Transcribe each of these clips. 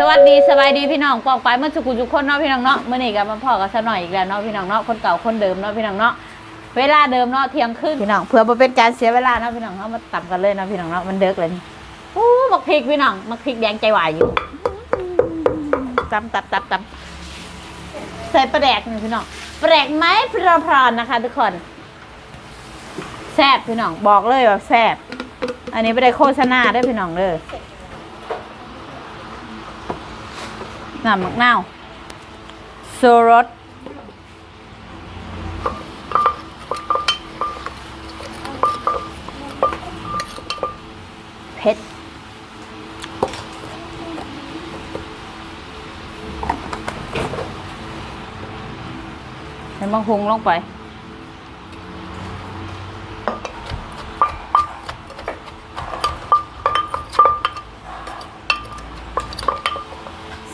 สวัสดีสบายดีพี่น้องปองไปเมื่อสุกุทุกคนเนาะพี่น้องเนาะเมื่อนี้ก็มาพ่อกับสหน่อยอีกแล้วเนาะพี่น้องเนาะคนเก่าคนเดิมเนาะพี่น้องเนาะเวลาเดิมเนาะเที่ยงคืนพี่น้องเพื่อบ่เป็นการเสียเวลาเนาะพี่น้องเนาะมาต่ำกันเลยเนาะพี่น้องเนาะมันเด็กเลยนี่อู้มักพริกพี่น้องมักพริกแดงใจหวายอยู่ตำตับตับตับใส่ปลาแดกนี่พี่น้องปลาแดกไหมพรพรานนะคะ ทุกคนแซ่บพี่น้องบอกเลยว่าแซ่บอันนี้ไม่ได้โฆษณาเด้วยพี่น้องเด้อ น้ำมะนาวโซรส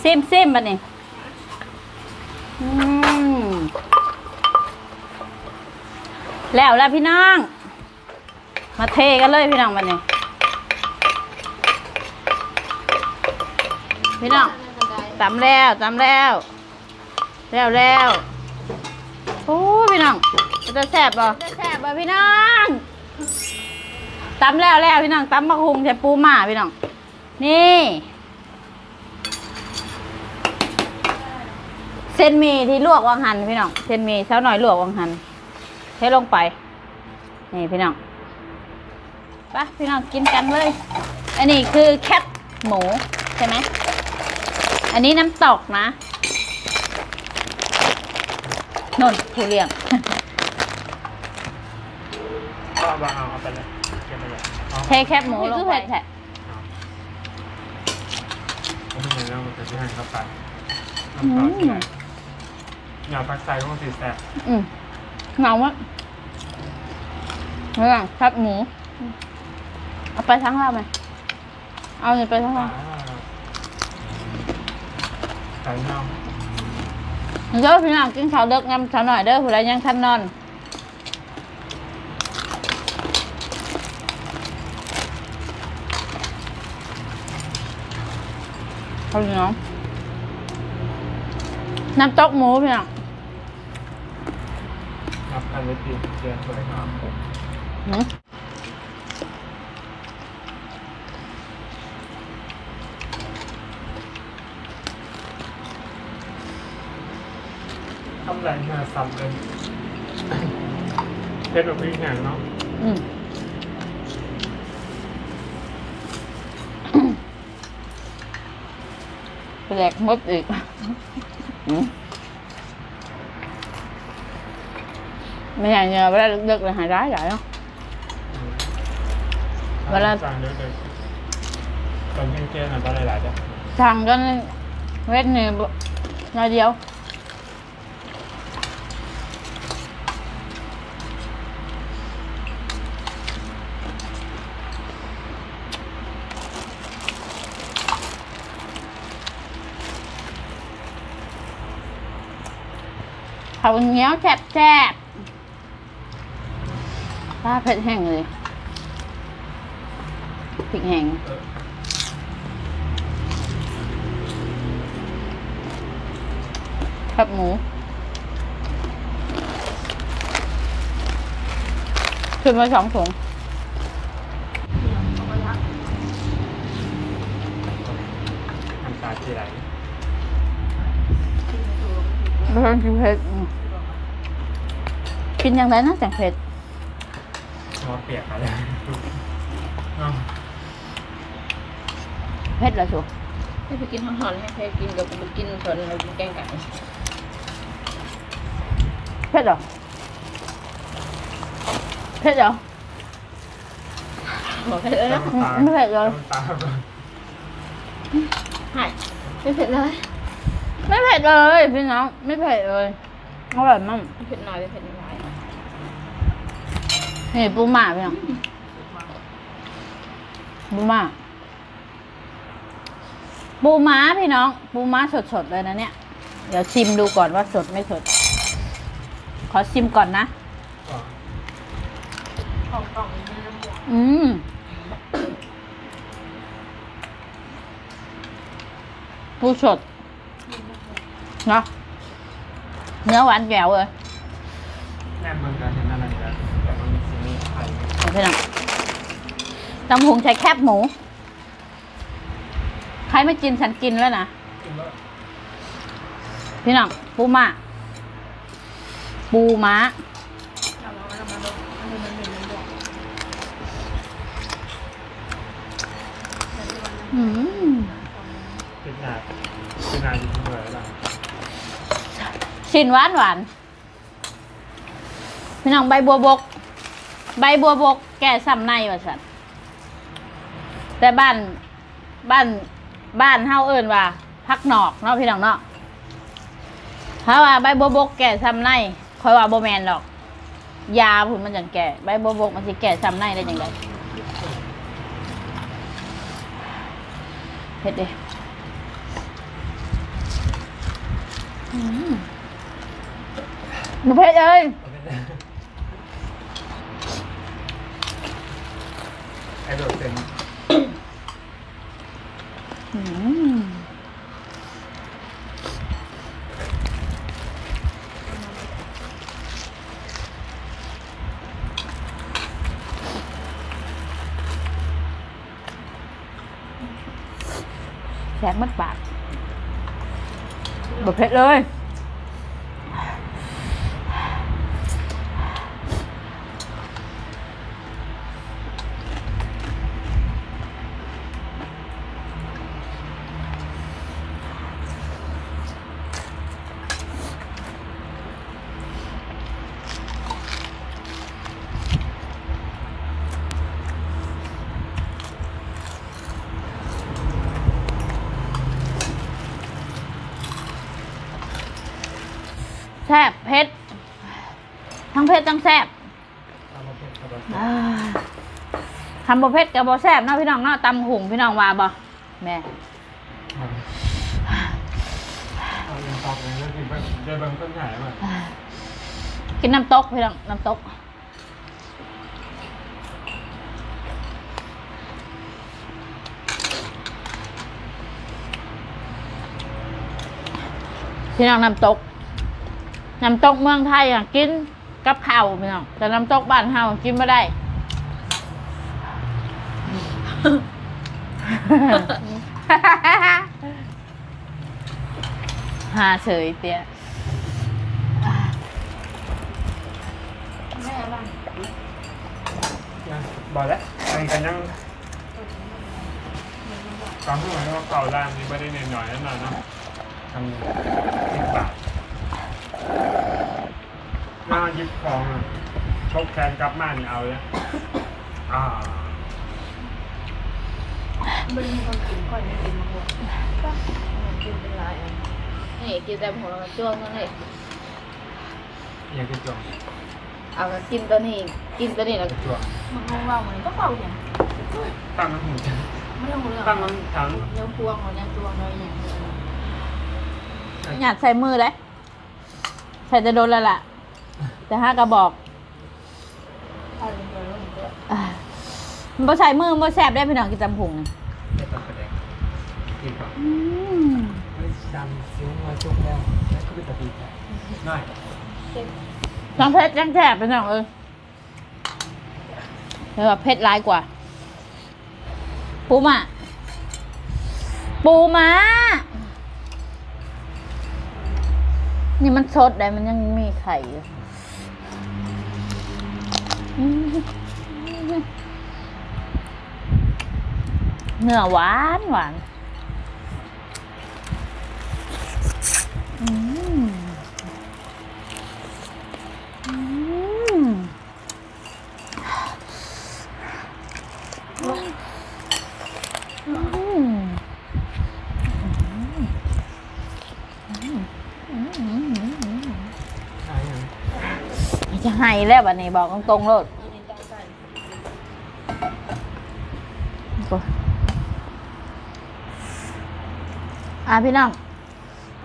ซิมซิมบันนี้อืมแล้วแล้วพี่น้อง มาเทกันเลยพี่น้องบันนี้พี่น้องตำแล้วตำแล้ว แล้วแล้วโอ้พี่น้องจะแซ่บบ่จะแซ่บบ่พี่น้องตำแล้วแล้วพี่น้องตำมะฮุงใส่ปูหม่าพี่น้อง นี่ เส้ นหมีที่ลวกวังหันพี่น้องเส้นหมีเช้าหน่อยลวกวังหันเทลงไป นี่พี่น้องไปพี่น้องกินกันเลย อันนี้คือแคปหมูใช่ไหม อันนี้น้ำตกนะนนทุเรียงก็เอาเอาเอาไปเลยเก็บไปเลยเอาเทแคบหมูลงไปแทะเอาไม่เป็นไรแล้วมันจะที่ให้เขาไปน้ำตา ลที่ไหนอย่าปักใส่ต้องสีแสบอืมเงามะเรื่องแคบหมูเอาไปทั้งเราไหมเอาเนี่ยไปทั้งเราใส่เน่าเด้อพี่น้องกินข้าวเด็กงำสาวหน่อยเด้อผู้ใดยังทันนอนเขาเหนียว น้ำตกหมูพี่น้องนับกันเลยตีเดือนสวยงามหืมทำแรงงานซ้ำเลยเพชรแบบพี่แข็งเนาะอืมแปลกมดอีก อืมไม่ใช่เนี่ยเวลาดึกๆเลยหายร้ายหลาย ข้าวเหนียวแซ่บแซ่บปลาเผ็ดแห้งเลยพริกแห้งเออครับหมูขึ้นมาสองถุงน้ำตาที่ไหลไม่ต้องกินเผ็ดอืม กินอย่างไรนะแต่งเผ็ดหัวเปียกอะไรเนาะเผ็ดเหรอชูให้ไปกินหอนๆให้ไปกินกับไปกินส่วนเรากินแกงไก่เผ็ดเหรอเผ็ดเหรอบอกให้เลยนะน้ำตาไม่เผ็ดเลยน้ำตาหายไม่เผ็ดเลยไม่เผ็ดเลยพี่น้องไม่เผ็ดเลยอร่อยมากไม่เผ็ดน้อยไม่เผ็ดน้อย นี่ปูหม่าพี่น้องปูหมาปูม้าพี่น้อง ปูม้าสดๆเลยนะเนี่ย เดี๋ยวชิมดูก่อนว่าสดไม่สด ขอชิมก่อนนะ อืมปูสดเนาะเนื้อหวานแก้วเลยแนบเมืองกันนะ พี่น้องตำหุงใช้แคบหมู ใครไม่กินฉันกินแล้วนะพี่น้องปูมา ปูม้าอืมเป็นนาเป็นนาอยู่ที่เมืองแล้วชิ้นหวานหวานพี่น้องใบบัวบก ใบบัวบกแก่ซ้ำในว่าสันแต่บ้านบ้านบ้านเฮาเอิ้นว่าพักนอกเนาะพี่น้องเนาะถ้าว่าใบบัวบกแก่ซ้ำในคอยว่าโบแมนหรอก ยาผุนมันจังแก่ใบบัวบกมันสิแก่ซ้ำในได้ยังไงเผ็ดเด้อืมหนูเผ็ดเอ้ย ไอ้โดดเต็ม แสบมัดปากบดเผ็ดเลยแซ่บเผ็ด ทั้งเผ็ดทั้งแซ่บเอามาเป็นกระบอกอ่าทำบ่เผ็ดกับบ่แซ่บเนาะพี่น้องเนาะตำหุงพี่น้องว่าบ่แม่เอาเองตอกเองแล้วกินไปเดินบางต้นใหญ่มากินน้ำตกพี่น้องน้ำตกพี่น้องน้ำตก น้ำตกเมืองไทยอะกินกับข้าวพี่น้องแต่น้ำตกบ้านเฮากินไม่ได้ หาเฉยเตี้ยบอกแล้วอันกันยังตอนที่มันก็เก่าร้านนี้ไม่ได้เน้นหน่อยนั่นน่ะเนาะทำสิบบาท หน้ายิบของอะชกแทนกลับมานี่เอาเลยอ่ามันมีคนกินก่อนไม่กินมะม่วงก็กินเป็นไรอะนี่กินแต่หัวเราจ้วงนั่นเองอยากจะจวงเอาก็กินตัวนี้กินตัวนี้แล้วจะจวงมันงงว่ามันก็เป่าอย่างตั้งน้ำหูไม่ต้องเรื่องตั้งน้ำถังเนื้อพวงของเนื้อตัวน้อยอย่างอยากใส่มือเลย ใส่จะโดนแล้วล่ะ แต่ห้ากระบอกเอาลงไปลงไปอ่ามันบ่ใส่มือมันบ่แสบได้พี่น้องกินจำพุงนี่ไม่ต้องแสดงกินก่อนอืมไม่ดำซิ้วมาจุกแล้วแล้วก็เป็นตะปีหน่อยทั้งเผ็ดทั้งแสบพี่น้องเออแต่ว่าเผ็ดร้ายกว่า ปูมาปูมา นี่มันสดได้มันยังมีไข่อยู่เนื้อหวานหวานอืมอืมอืม ใช่ยังี้แล้วบัดนี้บอกตรงๆโลดอะพี่น้อง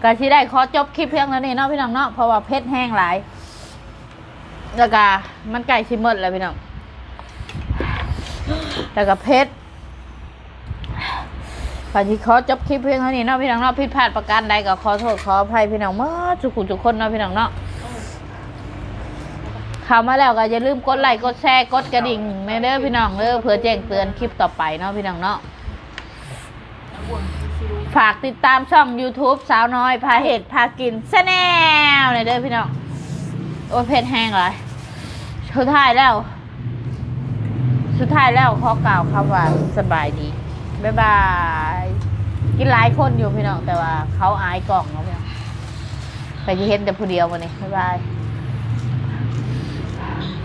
ก็ที่ได้ขอจบคลิปเพียงเท่านี้เนาะพี่น้องเนาะเพราะว่าเพชรแห้งหลายแล้วก็มันไก่ชิมหมดแล้วพี่น้องแล้วก็เพชรปาที่ขอจบคลิปเพียงเท่านี้เนาะพี่น้องเนาะผิดพลาดประการใดก็ขอโทษขออภัยพี่น้องเมื่อทุกคนทุกคนเนาะพี่น้องเนาะ เข้ามาแล้วก็อย่าลืมกดไลค์กดแชร์กดกระดิ่งในเด้อพี่น้องเด้อเพื่อแจ้งเตือนคลิปต่อไปเนาะพี่น้องเนาะฝากติดตามช่อง YouTube สาวน้อยพาเห็ดพากินแแนลในเด้อพี่น้องโอ้เผ็ดแห้งเลยสุดท้ายแล้ว สุดท้ายแล้วขอกล่าวคำว่าสบายดีบ๊ายบายกินหลายคนอยู่พี่น้องแต่ว่าเขาอายกล่องเนาะพี่น้องไปที่เห็นแต่ผู้เดียววันนี้บ๊ายบาย